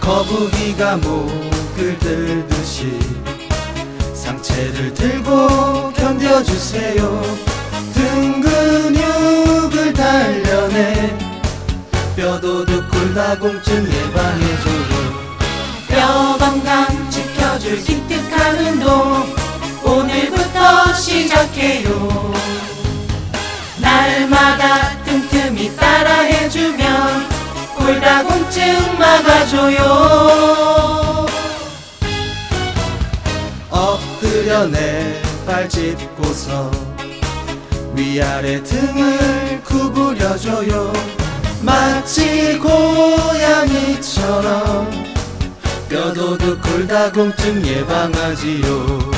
거북이가 목을 들듯이 상체를 들고 견뎌주세요. 등 근육을 단련해 뼈도둑 골다공증 예방해줘요. 뼈 건강 지켜줄 기특한 운동 오늘부터 시작해요. 날마다 틈틈이 따라해주면 골다공증 막아줘요. 엎드려 내 발 짚고서 위아래 등을 구부려줘요. 마치 고양이처럼 뼈도둑 골다공증 예방하지요